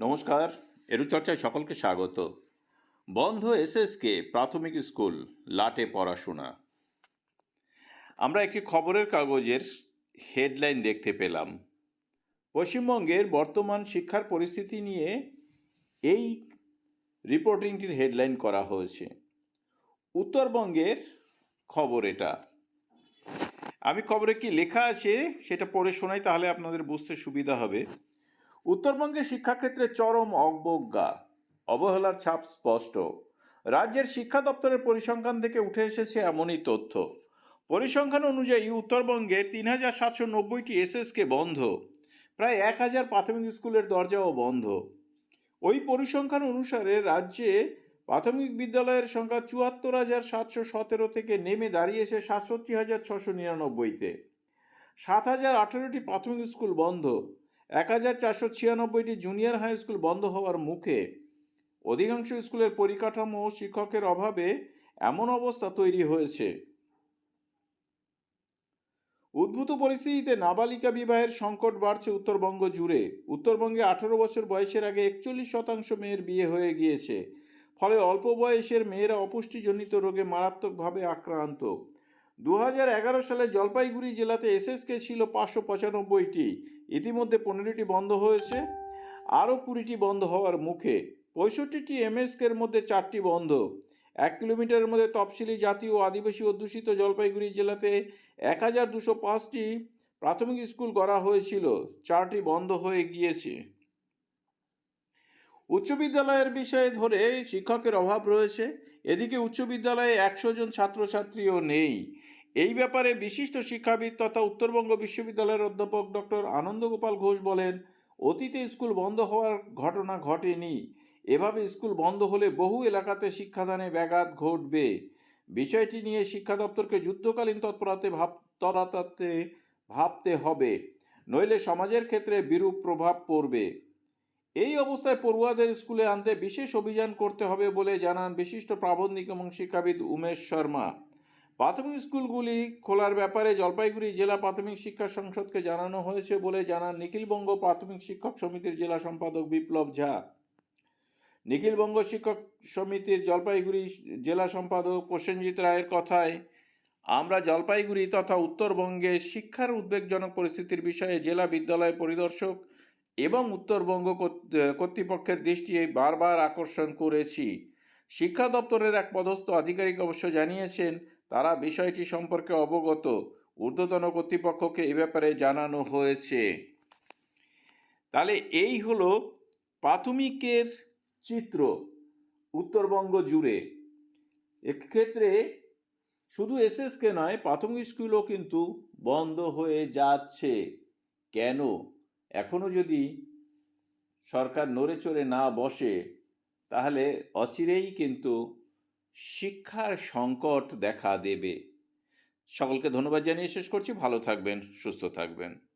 নমস্কার, এরুচর্চায় সকলকে স্বাগত। বন্ধ এসএসকে প্রাথমিক স্কুল, লাটে পড়াশোনা। আমরা একটি খবরের কাগজের হেডলাইন দেখতে পেলাম। পশ্চিমবঙ্গের বর্তমান শিক্ষার পরিস্থিতি নিয়ে এই রিপোর্টিংটির হেডলাইন করা হয়েছে। উত্তরবঙ্গের খবর এটা। আমি খবরে কি লেখা আছে সেটা পড়ে শোনাই, তাহলে আপনাদের বুঝতে সুবিধা হবে। উত্তরবঙ্গের শিক্ষাক্ষেত্রে চরম অবজ্ঞা। অবহেলার ছাপ স্পষ্ট। রাজ্যের শিক্ষা দপ্তরের পরিসংখ্যান থেকে উঠে এসেছে এমনই তথ্য। পরিসংখ্যান অনুযায়ী উত্তরবঙ্গে তিন হাজার সাতশো নব্বইটি এসএসকে বন্ধ। প্রায় এক হাজার প্রাথমিক স্কুলের দরজাও বন্ধ। ওই পরিসংখ্যান অনুসারে রাজ্যে প্রাথমিক বিদ্যালয়ের সংখ্যা চুয়াত্তর হাজার সাতশো সতেরো থেকে নেমে দাঁড়িয়েছে সাতষট্টি হাজার ছশো নিরানব্বইতে। সাত হাজার আঠেরোটি প্রাথমিক স্কুল বন্ধ। এক হাজার চারশো ছিয়ানব্বইটি জুনিয়র হাই স্কুল বন্ধ হওয়ার মুখে অধিকাংশ স্কুলের পরিকাঠামো ও শিক্ষকের অভাবে এমন অবস্থা তৈরি হয়েছে। উদ্ভূত পরিস্থিতিতে নাবালিকা বিবাহের সংকট বাড়ছে উত্তরবঙ্গ জুড়ে। উত্তরবঙ্গে আঠেরো বছর বয়সের আগে একচল্লিশ শতাংশ মেয়ের বিয়ে হয়ে গিয়েছে। ফলে অল্প বয়সের মেয়েরা অপুষ্টিজনিত রোগে মারাত্মকভাবে আক্রান্ত। দু সালে জলপাইগুড়ি জেলাতে এসএসকে ছিল পাঁচশো পঁচানব্বইটি। ইতিমধ্যে পনেরোটি বন্ধ হয়েছে, আরও কুড়িটি বন্ধ হওয়ার মুখে। পঁয়ষট্টিটি এমএসকের মধ্যে চারটি বন্ধ। এক কিলোমিটারের মধ্যে তফসিলি জাতি ও আদিবাসী অধ্যুষিত জলপাইগুড়ি জেলাতে এক হাজার দুশো পাঁচটি প্রাথমিক স্কুল করা হয়েছিল। চারটি বন্ধ হয়ে গিয়েছে। উচ্চ বিদ্যালয়ের বিষয়ে ধরে শিক্ষকের অভাব রয়েছে। এদিকে উচ্চ বিদ্যালয়ে একশো জন ছাত্রছাত্রীও নেই। এই ব্যাপারে বিশিষ্ট শিক্ষাবিদ তথা উত্তরবঙ্গ বিশ্ববিদ্যালয়ের অধ্যাপক ডক্টর আনন্দগোপাল ঘোষ বলেন, অতীতে স্কুল বন্ধ হওয়ার ঘটনা ঘটেনি। এভাবে স্কুল বন্ধ হলে বহু এলাকাতে শিক্ষাদানে ব্যাঘাত ঘটবে। বিষয়টি নিয়ে শিক্ষা দপ্তরকে যুদ্ধকালীন তৎপরতে ভাব, তরাতাতে ভাবতে হবে। নইলে সমাজের ক্ষেত্রে বিরূপ প্রভাব পড়বে। এই অবস্থায় পড়ুয়াদের স্কুলে আনতে বিশেষ অভিযান করতে হবে বলে জানান বিশিষ্ট প্রাবন্ধিক এবং শিক্ষাবিদ উমেশ শর্মা। প্রাথমিক স্কুলগুলি খোলার ব্যাপারে জলপাইগুড়ি জেলা প্রাথমিক শিক্ষা সংসদকে জানানো হয়েছে বলে জানান নিখিলবঙ্গ প্রাথমিক শিক্ষক সমিতির জেলা সম্পাদক বিপ্লব ঝা। নিখিলবঙ্গ শিক্ষক সমিতির জলপাইগুড়ি জেলা সম্পাদক প্রসেনজিৎ রায়ের কথায়, আমরা জলপাইগুড়ি তথা উত্তরবঙ্গে শিক্ষার উদ্বেগজনক পরিস্থিতির বিষয়ে জেলা বিদ্যালয় পরিদর্শক এবং উত্তরবঙ্গ কর্ত- কর্তৃপক্ষের দৃষ্টি বারবার আকর্ষণ করেছি। শিক্ষা দপ্তরের এক পদস্থ আধিকারিক অবশ্য জানিয়েছেন, তারা বিষয়টি সম্পর্কে অবগত। ঊর্ধ্বতন কর্তৃপক্ষকে এ ব্যাপারে জানানো হয়েছে। তাহলে এই হলো প্রাথমিকের চিত্র উত্তরবঙ্গ জুড়ে। এক্ষেত্রে শুধু এসএসকে নয়, প্রাথমিক স্কুলও কিন্তু বন্ধ হয়ে যাচ্ছে। কেন? এখনও যদি সরকার নড়ে চড়ে না বসে, তাহলে অচিরেই কিন্তু শিক্ষার সংকট দেখা দেবে। সকলকে ধন্যবাদ জানিয়ে শেষ করছি। ভালো থাকবেন, সুস্থ থাকবেন।